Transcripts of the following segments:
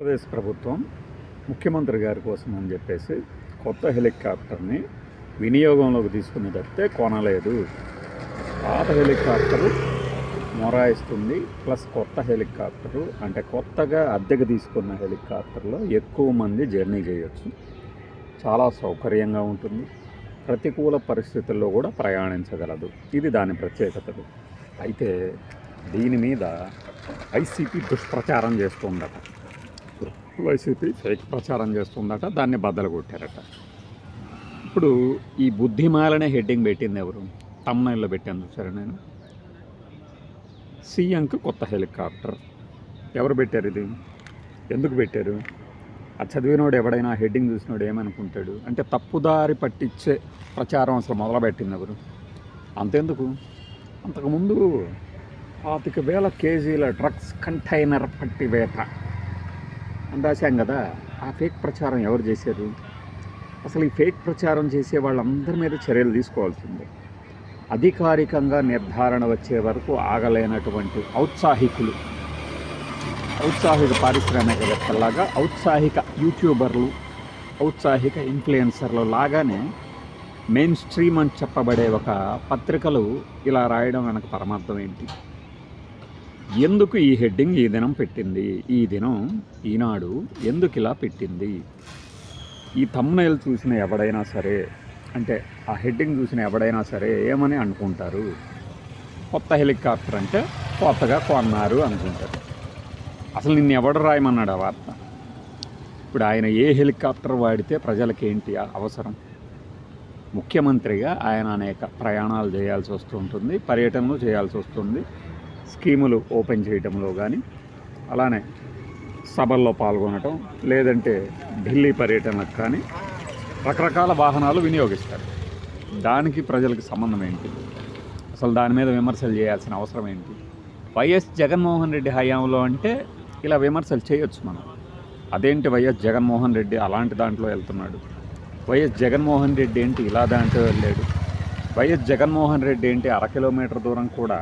ఆంధ్రప్రదేశ్ ప్రభుత్వం ముఖ్యమంత్రి గారి కోసం అని చెప్పేసి కొత్త హెలికాప్టర్ని వినియోగంలోకి తీసుకుని తప్పితే కొనలేదు. పాత హెలికాప్టరు మొరాయిస్తుంది. ప్లస్ కొత్త హెలికాప్టరు అంటే కొత్తగా అద్దెకు తీసుకున్న హెలికాప్టర్లో ఎక్కువ మంది జర్నీ చేయొచ్చు. చాలా సౌకర్యంగా ఉంటుంది. ప్రతికూల పరిస్థితుల్లో కూడా ప్రయాణించగలదు. ఇది దాని ప్రత్యేకతలు. అయితే దీని మీద వైసీపీ దుష్ప్రచారం చేస్తుందట. వైసీపీ ఫేక్ ప్రచారం చేస్తుందట దాన్ని బద్దలు కొట్టారట. ఇప్పుడు ఈ బుద్ధిమాలనే హెడ్డింగ్ పెట్టింది ఎవరు? తమ్నైల్లో పెట్టాను చూసారా నేను. సీఎంకి కొత్త హెలికాప్టర్. ఎవరు పెట్టారు ఇది? ఎందుకు పెట్టారు? ఆ చదివినోడు ఎవడైనా హెడ్డింగ్ చూసినోడు ఏమనుకుంటాడు? అంటే తప్పుదారి పట్టించే ప్రచారం అసలు మొదలుపెట్టింది ఎవరు? అంతెందుకు? అంతకుముందు పాతిక వేల కేజీల డ్రగ్స్ కంటైనర్ పట్టి వేట అని రాశాం కదా ఆ ఫేక్ ప్రచారం ఎవరు చేశారు? అసలు ఈ ఫేక్ ప్రచారం చేసే వాళ్ళందరి మీద చర్యలు తీసుకోవాల్సిందే. అధికారికంగా నిర్ధారణ వచ్చే వరకు ఆగలేనటువంటి ఔత్సాహికులు. ఔత్సాహిక పారిశ్రామికవేత్తలాగా ఔత్సాహిక యూట్యూబర్లు ఔత్సాహిక ఇన్ఫ్లుయెన్సర్లు లాగానే మెయిన్ స్ట్రీమ్ అని చెప్పబడే ఒక పత్రికలు ఇలా రాయడం వెనక పరమార్థం ఏంటి? ఎందుకు ఈ హెడ్డింగ్ ఈ దినం పెట్టింది? ఈ దినం ఈనాడు ఎందుకు ఇలా పెట్టింది? ఈ తమ్నైల్ చూసిన ఎవడైనా సరే అంటే ఆ హెడ్డింగ్ చూసిన ఎవడైనా సరే ఏమని అనుకుంటారు? కొత్త హెలికాప్టర్ అంటే కొత్తగా కొన్నారు అనుకుంటారు. అసలు నిన్ను ఎవడు రాయమన్నాడు ఆ వార్త? ఇప్పుడు ఆయన ఏ హెలికాప్టర్ వాడితే ప్రజలకేంటి ఆ అవసరం? ముఖ్యమంత్రిగా ఆయన అనేక ప్రయాణాలు చేయాల్సి వస్తుంటుంది పర్యటనలు చేయాల్సి వస్తుంది. స్కీములు ఓపెన్ చేయటంలో కానీ అలానే సభల్లో పాల్గొనటం లేదంటే ఢిల్లీ పర్యటనకు కానీ రకరకాల వాహనాలు వినియోగిస్తారు. దానికి ప్రజలకు సంబంధం ఏంటి? అసలు దాని మీద విమర్శలు చేయాల్సిన అవసరం ఏంటి? వైఎస్ జగన్మోహన్ రెడ్డి హయాంలో అంటే ఇలా విమర్శలు చేయొచ్చు మనం. అదేంటి వైఎస్ జగన్మోహన్ రెడ్డి అలాంటి దాంట్లో వెళ్తున్నాడు? వైఎస్ జగన్మోహన్ రెడ్డి ఏంటి ఇలా దాంట్లో వెళ్ళాడు? వైఎస్ జగన్మోహన్ రెడ్డి ఏంటి అర కిలోమీటర్ దూరం కూడా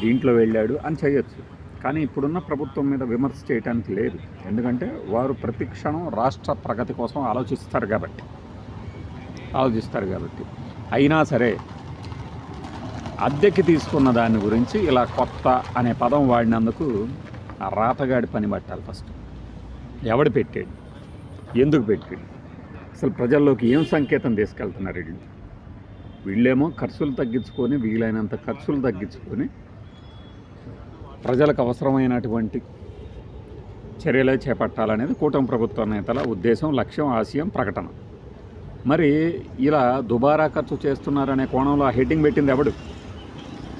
దీంట్లో వెళ్ళాడు అని చేయొచ్చు. కానీ ఇప్పుడున్న ప్రభుత్వం మీద విమర్శ చేయడానికి లేదు. ఎందుకంటే వారు ప్రతి క్షణం రాష్ట్ర ప్రగతి కోసం ఆలోచిస్తారు కాబట్టి. ఆలోచిస్తారు కాబట్టి. అయినా సరే అద్దెకి తీసుకున్న దాని గురించి ఇలా కొత్త అనే పదం వాడినందుకు ఆ రాతగాడి పని పట్టాలి ఫస్ట్. ఎవడు పెట్టాడు? ఎందుకు పెట్టాడు? అసలు ప్రజల్లోకి ఏం సంకేతం తీసుకెళ్తున్నారు వీళ్ళు? వీళ్ళేమో ఖర్చులు తగ్గించుకొని వీలైనంత ఖర్చులు తగ్గించుకొని ప్రజలకు అవసరమైనటువంటి చర్యలే చేపట్టాలనేది కూటమి ప్రభుత్వ నేతల ఉద్దేశం లక్ష్యం ఆశయం ప్రకటన. మరి ఇలా దుబారా ఖర్చు చేస్తున్నారనే కోణంలో ఆ హెడ్డింగ్ పెట్టింది ఎవడు?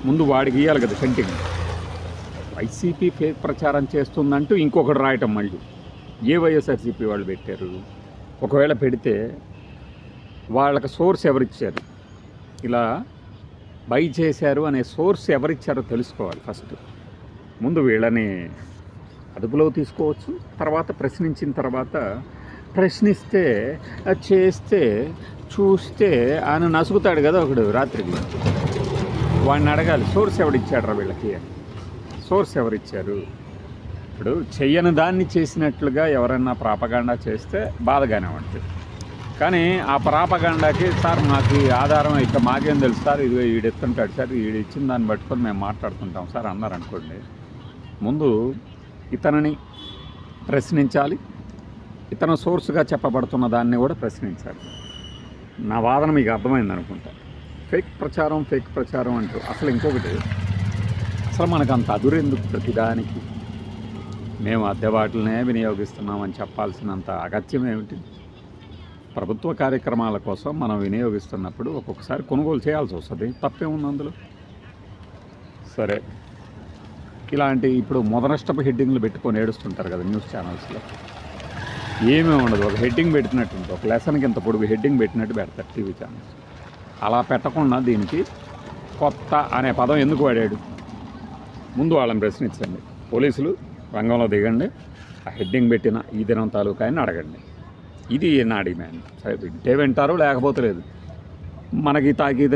ముందు వాడికి ఇవ్వాలి కదా సెంటింగ్ వైసీపీ ఫేక్ ప్రచారం చేస్తుందంటూ ఇంకొకటి రాయటం మళ్ళీ. ఏ వైఎస్ఆర్సీపీ వాళ్ళు పెట్టారు. ఒకవేళ పెడితే వాళ్ళకి సోర్స్ ఎవరిచ్చారు? ఇలా బై చేశారు అనే సోర్స్ ఎవరిచ్చారో తెలుసుకోవాలి ఫస్ట్. ముందు వీళ్ళని అదుపులో తీసుకోవచ్చు తర్వాత ప్రశ్నించిన తర్వాత ప్రశ్నిస్తే చేస్తే చూస్తే ఆయన నసుగుతాడు కదా ఒకడు రాత్రికి వాడిని అడగాలి సోర్స్ ఎవడిచ్చాడరా వీళ్ళకి? సోర్స్ ఎవరిచ్చారు? ఇప్పుడు చెయ్యని దాన్ని చేసినట్లుగా ఎవరైనా ప్రాపగాండా చేస్తే బాధగానే ఉంటుంది. కానీ ఆ ప్రాపగాండాకి సార్ మాకు ఆధారం ఇక మాకేం తెలుసు సార్ ఇది వీడు ఎత్తుంటాడు సార్ వీడు ఇచ్చిన దాన్ని పట్టుకొని మేము మాట్లాడుతుంటాం సార్ అన్నారు అనుకోండి ముందు ఇతనిని ప్రశ్నించాలి. ఇతను సోర్స్గా చెప్పబడుతున్న దాన్ని కూడా ప్రశ్నించాలి. నా వాదన మీకు అర్థమైంది అనుకుంటా. ఫేక్ ప్రచారం ఫేక్ ప్రచారం అంటూ అసలు ఇంకొకటి అసలు మనకు అంత అదురెందుకు ప్రతిదానికి మేము అద్దె వాటిలనే వినియోగిస్తున్నామని చెప్పాల్సినంత అగత్యం ఏమిటి? ప్రభుత్వ కార్యక్రమాల కోసం మనం వినియోగిస్తున్నప్పుడు ఒక్కొక్కసారి కొనుగోలు చేయాల్సి వస్తుంది. తప్పేముంది అందులో? సరే. ఇలాంటి ఇప్పుడు మొదనష్టపు హెడ్డింగ్లు పెట్టుకొని ఏడుస్తుంటారు కదా న్యూస్ ఛానల్స్లో. ఏమీ ఉండదు. ఒక హెడ్డింగ్ పెట్టినట్టు ఒక లెసన్కి ఇంత పొడుగు హెడ్డింగ్ పెట్టినట్టు పెడతారు టీవీ ఛానల్స్. అలా పెట్టకుండా దీనికి కొత్త అనే పదం ఎందుకు వాడాడు? ముందు వాళ్ళని ప్రశ్నించండి. పోలీసులు రంగంలో దిగండి. ఆ హెడ్డింగ్ పెట్టిన ఈ దినం తాలూకా అని అడగండి. ఇది నా డిమాండ్. సరే వింటే వింటారు లేకపోతే లేదు. మనకి తాకీదు